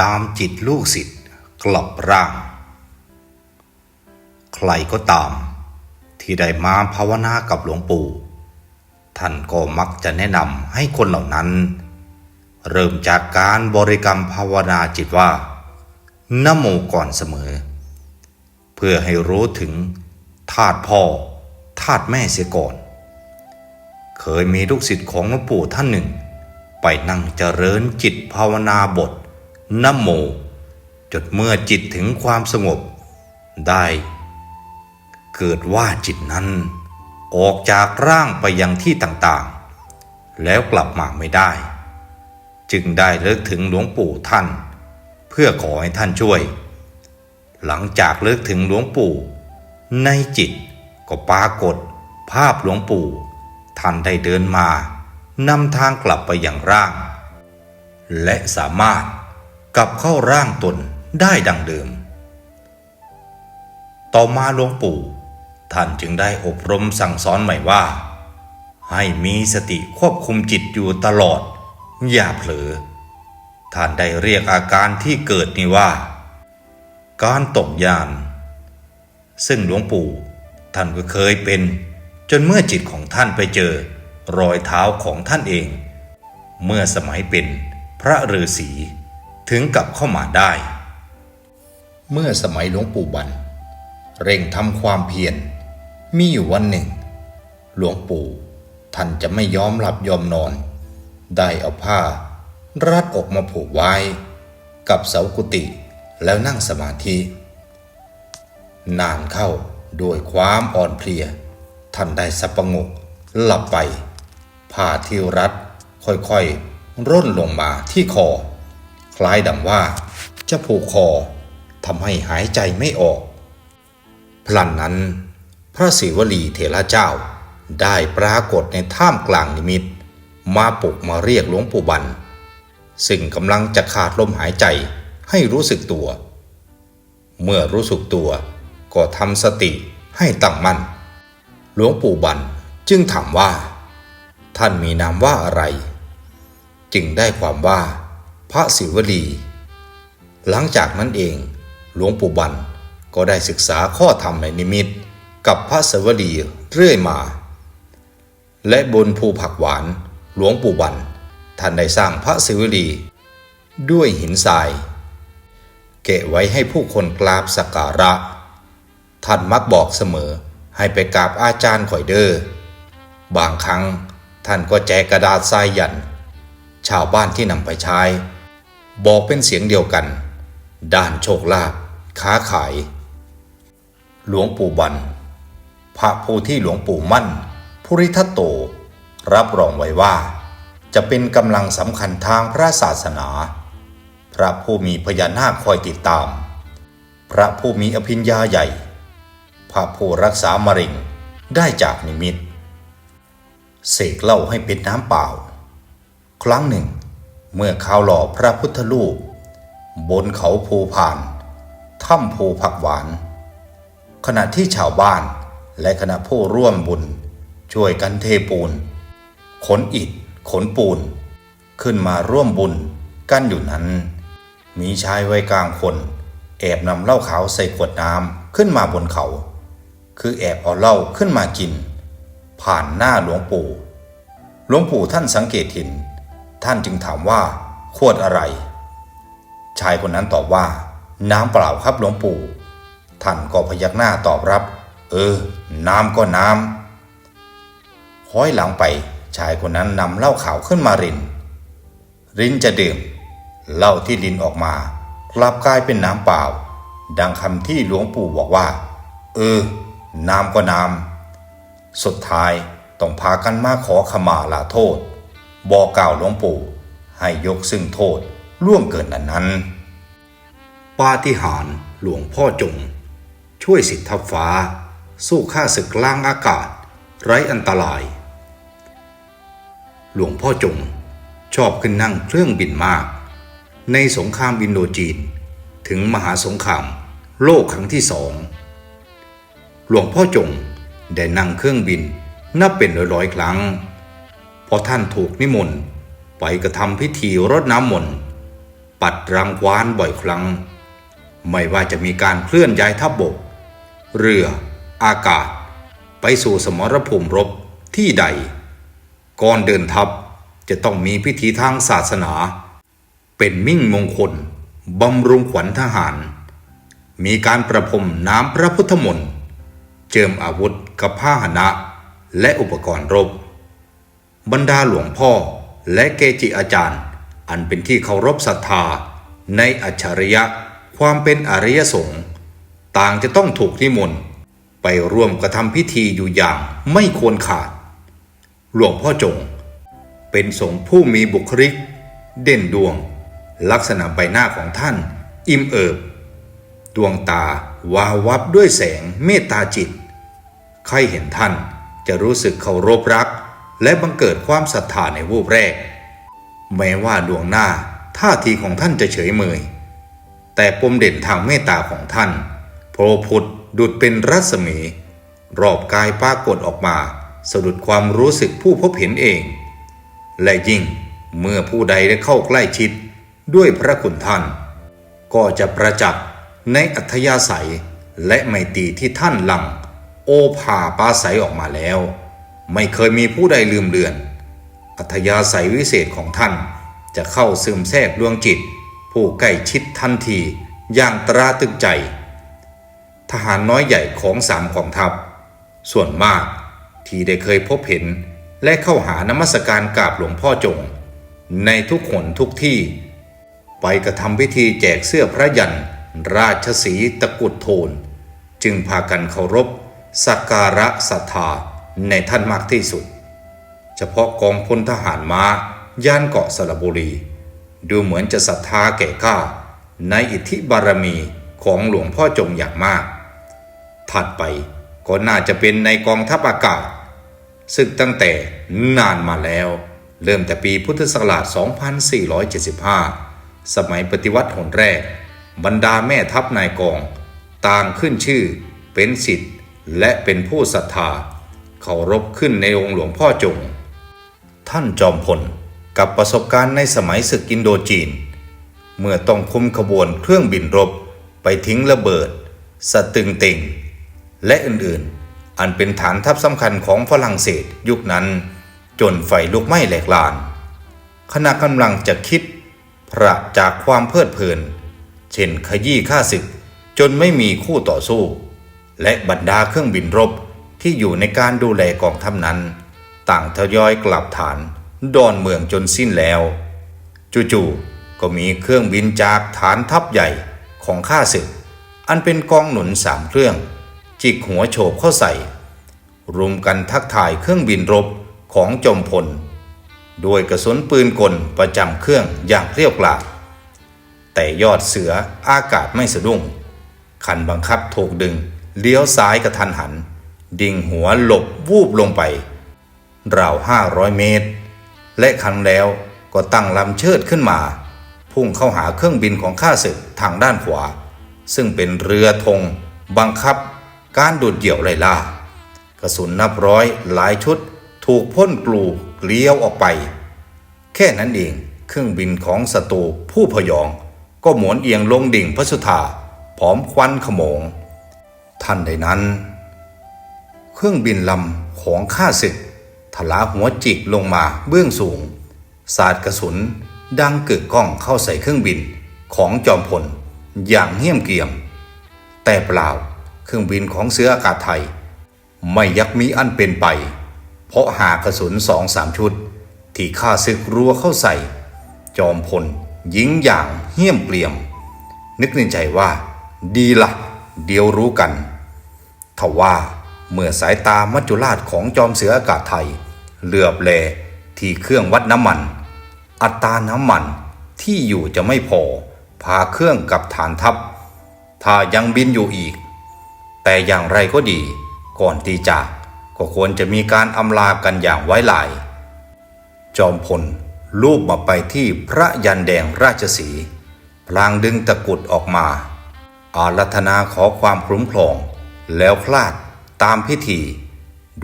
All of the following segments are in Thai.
ตามจิตลูกศิษย์กลับร่าง ใครก็ตาม ที่ได้มาภาวนากับหลวงปู่ ท่านก็มักจะแนะนำให้คนเหล่านั้น เริ่มจากการบริกรรมภาวนาจิตว่านโมก่อนเสมอ เพื่อให้รู้ถึงธาตุพ่อธาตุแม่เสียก่อน เคยมีลูกศิษย์ของหลวงปู่ท่านหนึ่ง ไปนั่งเจริญจิตภาวนาบท นโม จดเมื่อจิตถึงความสงบ ได้ เกิดว่าจิตนั้น ออกจากร่างไปยังที่ต่างๆ แล้วกลับมาไม่ได้ จึงได้เลิกถึงหลวงปู่ท่าน เพื่อขอให้ท่านช่วย หลังจากเลิกถึงหลวงปู่ ในจิตก็ปรากฏภาพหลวงปู่ท่านได้เดินมานำทางกลับไปอย่างร่าง และสามารถ กลับเข้าร่างตนได้ดังเดิม ต่อมาหลวงปู่ ท่านจึงได้อบรมสั่งสอนใหม่ว่า ให้มีสติควบคุมจิตอยู่ตลอด อย่าเผลอ ท่านได้เรียกอาการที่เกิดนี้ว่า การตกยาน ซึ่งหลวงปู่ ท่านก็เคยเป็น จนเมื่อจิตของท่านไปเจอ รอยเท้าของท่านเอง เมื่อสมัยเป็นพระฤาษี ถึงกับเข้ามาได้ เมื่อสมัยหลวงปู่บัน เร่งทำความเพียรมีอยู่วันหนึ่ง หลวงปู่ท่านจะไม่ยอมหลับยอมนอน ได้เอาผ้า รัดอกมาผูกไว้ กับเสากุฏิแล้วนั่งสมาธิ นานเข้าด้วยความอ่อนเพลีย ท่านได้สับประงกหลับไปผ้าที่รัดค่อยๆ ร่นลงมาที่คอ คล้ายดังว่าจะผูกคอทำให้หายใจไม่ออก พลันนั้น พระศิวลีเถระเจ้าได้ปรากฏในท่ามกลางนิมิต มาปลุกมาเรียกหลวงปู่บัน ซึ่งกำลังจะขาดลมหายใจให้รู้สึกตัว เมื่อรู้สึกตัวก็ทำสติให้ตั้งมั่น หลวงปู่บันจึงถามว่า ท่านมีนามว่าอะไร จึงได้ความว่า พระศิวลี หลังจากนั้นเอง หลวงปู่บันก็ได้ศึกษาข้อธรรมในนิมิต กับพระศิวลีเรื่อยมา และบนภูผักหวานหลวงปู่บันท่านได้สร้างพระศิวลี ด้วยหินทราย เกะไว้ให้ผู้คนกราบสักการะ ท่านมักบอกเสมอให้ไปกราบอาจารย์ข่อยเดอ้อบางครั้งท่านก็แจกกระดาษทรายยัน ชาวบ้านที่นำไปใช้ บอกเป็นเสียงเดียวกัน ด้านโชคลาภค้าขาย หลวงปู่บัน พระผู้ที่หลวงปู่มั่น ภูริทัตโต รับรองไว้ว่า จะเป็นกำลังสำคัญทางพระศาสนา พระผู้มีพญานาคคอยติดตาม พระผู้มีอภิญญาใหญ่ พระผู้รักษามะเร็งได้จากนิมิตเสกเล่าให้เป็นน้ำเปล่า ครั้งหนึ่ง เมื่อข้าวหล่อพระพุทธรูป บนเขาภูพาน ถ้ำภูผักหวาน ขณะที่ชาวบ้านและคณะผู้ร่วมบุญ ช่วยกันเทปูน ขนอิฐ ขนปูน ขึ้นมาร่วมบุญกันอยู่นั้น มีชายวัยกลางคน แอบนำเหล้าขาวใส่ขวดน้ำขึ้นมาบนเขา คือแอบเอาเหล้าขึ้นมากิน ผ่านหน้าหลวงปู่ หลวงปู่ท่านสังเกตเห็น ท่านจึงถามว่า ขวดอะไร ชายคนนั้นตอบว่า น้ำเปล่าครับหลวงปู่ ท่านก็พยักหน้าตอบรับ เออ น้ำก็น้ำห้อยหลังไป ชายคนนั้นนำเหล้าขาวขึ้นมาริน รินจะดื่มเหล้าที่ลินออกมากลับกลายเป็นน้ำเปล่า ดังคำที่หลวงปู่บอกว่า เออ น้ำก็น้ำสุดท้ายต้องพากันมาขอขมาลาโทษ บอกกล่าวหลวงปู่ให้ยกซึ่งโทษล่วงเกินนั้นนั้น ปาฏิหาริย์หลวงพ่อจง ช่วยสิทธิทัพฟ้า สู้ข้าศึกกลางอากาศ ไร้อันตราย หลวงพ่อจงชอบขึ้นนั่งเครื่องบินมาก ในสงครามอินโดจีน ถึงมหาสงครามโลกครั้งที่สอง หลวงพ่อจงได้นั่งเครื่องบินนับเป็นร้อยๆครั้ง พอท่านถูกนิมนต์ไปกระทำพิธีรดน้ำมนต์ปัดรังควานบ่อยครั้ง ไม่ว่าจะมีการเคลื่อนย้ายทัพบบก เรือ อากาศ ไปสู่สมรภูมิรบที่ใด ก่อนเดินทัพจะต้องมีพิธีทางศาสนา เป็นมิ่งมงคลบำรุงขวัญทหาร มีการประพรมน้ำพระพุทธมนต์ เจิมอาวุธกับผ้าหนะ และอุปกรณ์รบ บรรดาหลวงพ่อและเกจิอาจารย์ อันเป็นที่เคารพศรัทธา ในอัจฉริยะความเป็นอริยสงฆ์ต่างจะต้องถูกนิมนต์ไปร่วมกระทำพิธีอยู่อย่างไม่ควรขาด หลวงพ่อจง เป็นสงฆ์ผู้มีบุคลิก เด่นดวง ลักษณะใบหน้าของท่าน อิ่มเอิบ ดวงตาวาววับด้วยแสงเมตตาจิต ใครเห็นท่านจะรู้สึกเคารพรัก และบังเกิดความศรัทธาในวูบแรก แม้ว่าดวงหน้าท่าทีของท่านจะเฉยเมย แต่ปมเด่นทางเมตตาของท่านโผล่ผุดดุดเป็นรัศมี รอบกายปรากฏออกมาสะดุดความรู้สึกผู้พบเห็นเอง และยิ่งเมื่อผู้ใดได้เข้าใกล้ชิดด้วยพระคุณท่าน ก็จะประจักษ์ในอัธยาศัยและไมตรีที่ท่านหลัง โอภาปาศัยออกมาแล้ว ไม่เคยมีผู้ใดลืมเลือน อัธยาศัยวิเศษของท่านจะเข้าซึมแทรกดวงจิต ผู้ใกล้ชิดทันทีอย่างตราตึกใจ ทหารน้อยใหญ่ของสามกองทัพ ส่วนมากที่ได้เคยพบเห็นและเข้าหานมัสการกราบหลวงพ่อจง ในทุกหนทุกที่ ไปกระทำพิธีแจกเสื้อพระยันราชสีตะกุดโทน จึงพากันเคารพสักการะศรัทธา ในท่านมากที่สุด เฉพาะกองพลทหารม้าย่านเกาะสระบุรี ดูเหมือนจะศรัทธาแก่กล้าในอิทธิบารมีของหลวงพ่อจงอย่างมาก ถัดไปก็น่าจะเป็นในกองทัพอากาศ ซึ่งตั้งแต่นานมาแล้ว เริ่มแต่ปีพุทธศักราช 2475 สมัยปฏิวัติหนแรก บรรดาแม่ทัพนายกอง ต่างขึ้นชื่อเป็นสิทธิ์และเป็นผู้ศรัทธา เคารพขึ้นในองค์หลวงพ่อจง ท่านจอมพลกับประสบการณ์ในสมัยศึกอินโดจีน เมื่อต้องคุมขบวนเครื่องบินรบไปทิ้งระเบิด สตึงต็งและอื่นๆ อันเป็นฐานทัพสำคัญของฝรั่งเศสยุคนั้น จนไฟลุกไหม้แหลกลาน ขณะกำลังจะคิดพระจากความเพลิดเพลิน เช่นขยี้ข้าศึกจนไม่มีคู่ต่อสู้ และบรรดาเครื่องบินรบ ที่อยู่ในการดูแลกองทัพนั้น ต่างทยอยกลับฐานดอนเมืองจนสิ้นแล้ว จู่ๆก็มีเครื่องบินจากฐานทัพใหญ่ของข้าศึก อันเป็นกองหนุนสามเครื่อง จิกหัวโฉบเข้าใส่ รุมกันทักทายเครื่องบินรบของจอมพลโดยกระสุนปืนกลประจำเครื่องอย่างเรียวกราดแต่ยอดเสืออากาศไม่สะดุ้งคันบังคับถูกดึงเลี้ยวซ้ายกระทันหัน ดิ่งหัวหลบวูบลงไปราวห้าร้อยเมตร และคันแล้วก็ตั้งลำเชิดขึ้นมา พุ่งเข้าหาเครื่องบินของข้าศึกทางด้านขวา ซึ่งเป็นเรือธง บังคับ การดูดเดี่ยวไล่ล่ากระสุนนับร้อยหลายชุด ถูกพ่นกลูเลี้ยวออกไป แค่นั้นเองเครื่องบินของศัตรูผู้พยอง ก็หมุนเอียงลงดิ่งพระสุธาผอมควันขโมง ท่านใดนั้น เครื่องบินลำของข้าศึกทลาหัวจิกลงมาเบื้องสูง สาดกระสุนดังกึกก้องเข้าใส่เครื่องบินของจอมพลอย่างเหี้ยมเกียม แต่เปล่าเครื่องบินของเสืออากาศไทย ไม่ยักมีอันเป็นไป เพราะหากระสุนสองสามชุด ที่ข้าศึกรัวเข้าใส่ จอมพลยิงอย่างเหี้ยมเกลียม นึกในใจว่า ดีละ่ะ เดี๋ยวรู้กันทว่า เมื่อสายตามัจจุราชของจอมเสืออากาศไทย เหลือบแลที่เครื่องวัดน้ำมัน อัตราน้ำมันที่อยู่จะไม่พอ พาเครื่องกับฐานทัพ ถ้ายังบินอยู่อีก แต่อย่างไรก็ดี ก่อนตีจากก็ควรจะมีการอำลากันอย่างไว้ลาย จอมพลลูบมาไปที่พระยันแดงราชสีพลางดึงตะกุดออกมา อารัธนาขอความคุ้มครอง แล้วคลาด ตามพิธี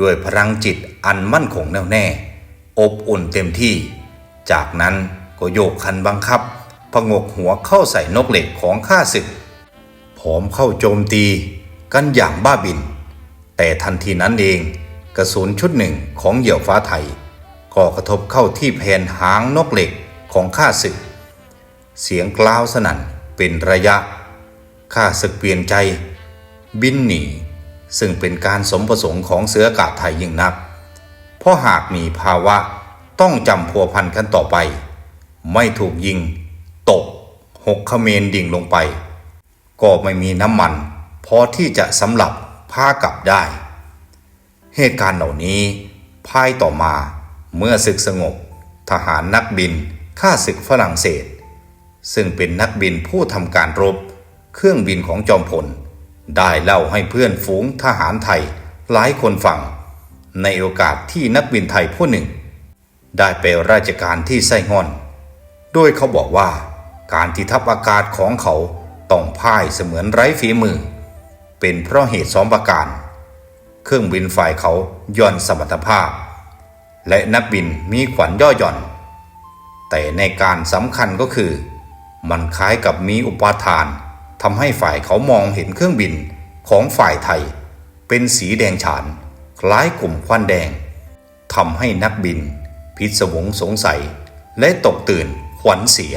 ด้วยพลังจิตอันมั่นคงแน่วแน่ อบอุ่นเต็มที่ จากนั้นก็โยกคันบังคับผงกหัวเข้าใส่นกเหล็กของข้าศึกพร้อมเข้าโจมตีกันอย่างบ้าบิน แต่ทันทีนั้นเองกระสุนชุดหนึ่งของเหยี่ยวฟ้าไทย ก็กระทบเข้าที่แผ่นหางนกเหล็กของข้าศึก เสียงกล่าวสนั่นเป็นระยะข้าศึกเปลี่ยนใจ บินหนี ซึ่งเป็นการสมประสงค์ของเสืออากาศไทยยิ่งนัก เพราะหากมีภาวะต้องจำพัวพันกันต่อไป ไม่ถูกยิง ตก หกเขมรดิ่งลงไป ก็ไม่มีน้ำมัน พอที่จะสำหรับพากลับได้ เหตุการณ์เหล่านี้ภายต่อมาเมื่อศึกสงบ ทหารนักบินฆ่าศึกฝรั่งเศส ซึ่งเป็นนักบินผู้ทำการรบ เครื่องบินของจอมพล ได้เล่าให้เพื่อนฝูงทหารไทยหลายคนฟัง ในโอกาสที่นักบินไทยผู้หนึ่ง ได้ไปราชการที่ไส้งอน โดยเขาบอกว่าการที่ทัพอากาศของเขาต้องพ่ายเสมือนไร้ฝีมือ เป็นเพราะเหตุสองประการ เครื่องบินฝ่ายเขาย่อนสมรรถภาพ และนักบินมีขวัญย่อหย่อน แต่ในการสำคัญก็คือ มันคล้ายกับมีอุปาทาน ทำให้ฝ่ายเขามองเห็นเครื่องบินของฝ่ายไทย เป็นสีแดงฉาน คล้ายกลุ่มควันแดงทำให้นักบิน พิศวงสงสัยและตกตื่นขวัญเสีย